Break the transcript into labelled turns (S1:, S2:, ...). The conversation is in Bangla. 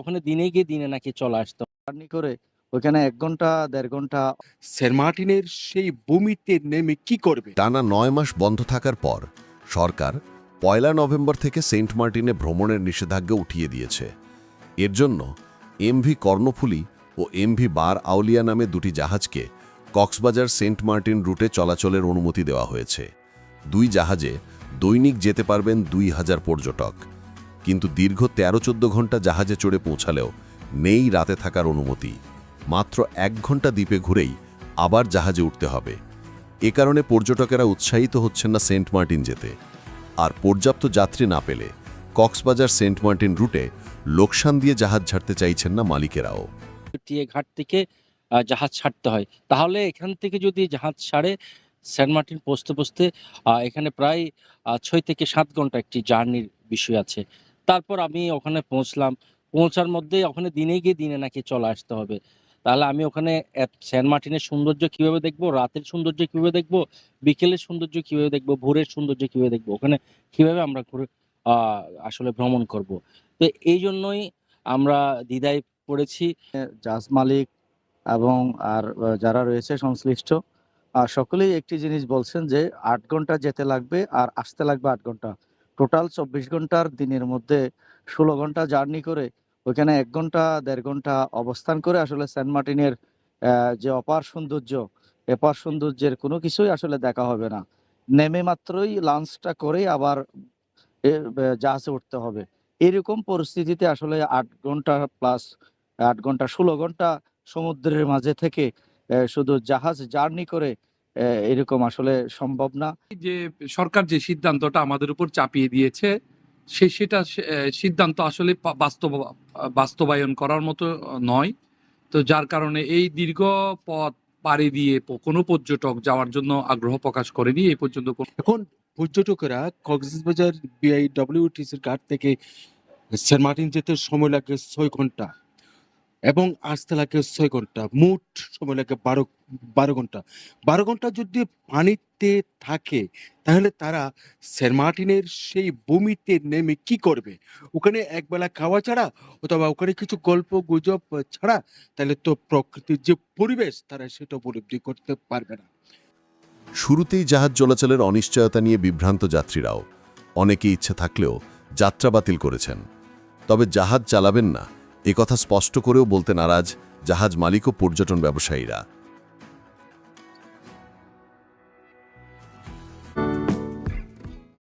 S1: ওখানে দিনে গিয়ে দিনে নাকি চলে আসতো।
S2: জার্নি করে ওইখানে এক ঘণ্টা দেড় ঘণ্টা।
S3: সেন্ট মার্টিনের সেই ভূমিতে নেমে কি করবে?
S4: টানা নয় মাস বন্ধ থাকার পর সরকার পয়লা নভেম্বর থেকে সেন্ট মার্টিনে ভ্রমণের নিষেধাজ্ঞা উঠিয়ে দিয়েছে। এর জন্য এমভি কর্ণফুলি ও এমভি বার আউলিয়া নামে দুটি জাহাজকে কক্সবাজার সেন্ট মার্টিন রুটে চলাচলের অনুমতি দেওয়া হয়েছে। দুই জাহাজে দৈনিক যেতে পারবেন দুই হাজার পর্যটক। কিন্তু দীর্ঘ তেরো চোদ্দ ঘণ্টা জাহাজে চড়ে পৌঁছালেও নেই রাতে থাকার অনুমতি। মাত্র এক ঘণ্টা দ্বীপে ঘুরেই আবার জাহাজে উঠতে হবে। এ কারণে পর্যটকেরা উৎসাহিত হচ্ছেন না সেন্ট মার্টিন যেতে। আর পর্যাপ্ত যাত্রী না পেলে কক্সবাজার সেন্ট মার্টিন রুটে লোকসান দিয়ে জাহাজ ছাড়তে চাইছেন না মালিকেরাও।
S1: ঘাট থেকে জাহাজ ছাড়তে হয়। তাহলে এখান থেকে যদি জাহাজ ছাড়ে, সেন্ট মার্টিন পৌঁছতে পৌঁছতে এখানে প্রায় ছয় থেকে সাত ঘণ্টা একটি জার্নির বিষয় আছে। তারপর আমি ওখানে পৌঁছলাম। পৌঁছার মধ্যে ওখানে দিনে গিয়ে দিনে নাকি চলে আসতে হবে। তাহলে আমি ওখানে সেন্ট মার্টিনের সৌন্দর্য কীভাবে দেখব? রাতের সৌন্দর্য কীভাবে দেখব? বিকেলের সৌন্দর্য কীভাবে দেখব? ভোরের সৌন্দর্য কীভাবে দেখব? ওখানে কীভাবে আমরা আসলে ভ্রমণ করব? তো এই জন্যই আমরা দ্বিধায় পড়েছি।
S2: জাহাজ মালিক এবং আর যারা রয়েছে সংশ্লিষ্ট সকলেই একটি জিনিস বলছেন যে আট ঘণ্টা যেতে লাগবে আর আসতে লাগবে আট ঘণ্টা। টোটাল চব্বিশ ঘণ্টার দিনের মধ্যে ষোলো ঘণ্টা জার্নি করে ওইখানে এক ঘণ্টা, দেড় ঘণ্টা অবস্থান করে আসলে সেন্ট মার্টিনের যে অপার সৌন্দর্য, এপার সৌন্দর্যের কোনো কিছুই আসলে দেখা হবে না। নেমে মাত্রই লাঞ্চটা করেই আবার জাহাজে উঠতে হবে। এরকম পরিস্থিতিতে আসলে আট ঘণ্টা প্লাস আট ঘণ্টা, ষোলো ঘণ্টা সমুদ্রের মাঝে থেকে শুধু জাহাজ জার্নি করে এরকম আসলে সম্ভব না।
S5: যে সরকার যে সিদ্ধান্তটা আমাদের উপর চাপিয়ে দিয়েছে সে সেটা সিদ্ধান্ত আসলে বাস্তব বাস্তবায়ন করার মতো নয়। তো যার কারণে এই দীর্ঘ পথ পাড়ি দিয়ে কোনো পর্যটক যাওয়ার জন্য আগ্রহ প্রকাশ করেনি এই পর্যন্ত
S3: এখন পর্যটকেরা কক্সবাজার বিআইডব্লিউটিসির ঘাট থেকে সেন্ট মার্টিন যেতে সময় লাগে ছয় ঘণ্টা। এবং আসতে লাগে ছয় ঘণ্টা, মোট সময় লাগে বারো বারো ঘণ্টা। বারো ঘণ্টা যদি পানিতে থাকে, তাহলে তারা সেন্ট মার্টিনের সেই ভূমিতে নেমে কি করবে? ওখানে একবেলা খাওয়া ছাড়া অথবা ওখানে কিছু গল্প, গুজব ছাড়া, তাহলে তো প্রকৃতির যে পরিবেশ, তারা সেটা উপলব্ধি করতে পারবে না।
S4: শুরুতেই জাহাজ চলাচলের অনিশ্চয়তা নিয়ে বিভ্রান্ত যাত্রীরাও। অনেকে ইচ্ছে থাকলেও যাত্রা বাতিল করেছেন। তবে জাহাজ চালাবেন না। একথা স্পষ্ট করেও বলতে নারাজ জাহাজ মালিক ও পর্যটন ব্যবসায়ীরা।